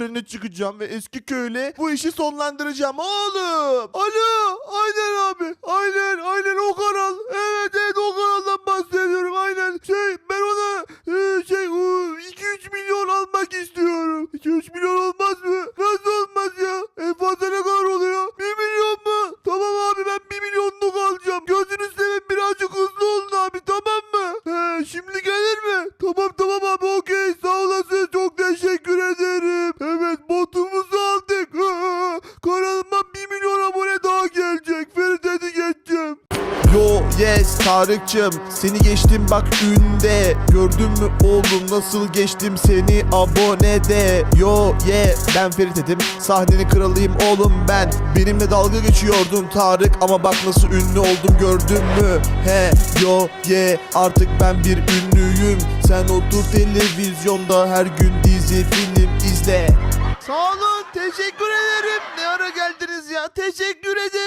Trene çıkacağım ve eski köyle bu işi sonlandıracağım oğlum. Alo aynen abi aynen aynen o kanal. Evet evet o kanaldan bahsediyorum aynen. Şey ben ona e, şey 2-3 milyon almak istiyorum. 2-3 milyon olmaz mı? Nasıl olmaz ya? En fazla ne kadar oluyor? 1 milyon mu? Tamam abi ben 1 milyonluk alacağım. Gözünü seveyim birazcık hızlı olun abi tamam mı? He, şimdi gelir mi? Tamam tamam Yo yes Tarık'cım seni geçtim bak ünde. Gördün mü oğlum nasıl geçtim seni abonede? Yo yeah ben Ferit Edim sahnenin kralıyım oğlum ben. Benimle dalga geçiyordun Tarık ama bak nasıl ünlü oldum gördün mü? He yo yeah artık ben bir ünlüyüm. Sen otur televizyonda her gün dizi film izle. Sağ olun teşekkür ederim. Ne ara geldiniz ya? Teşekkür ederim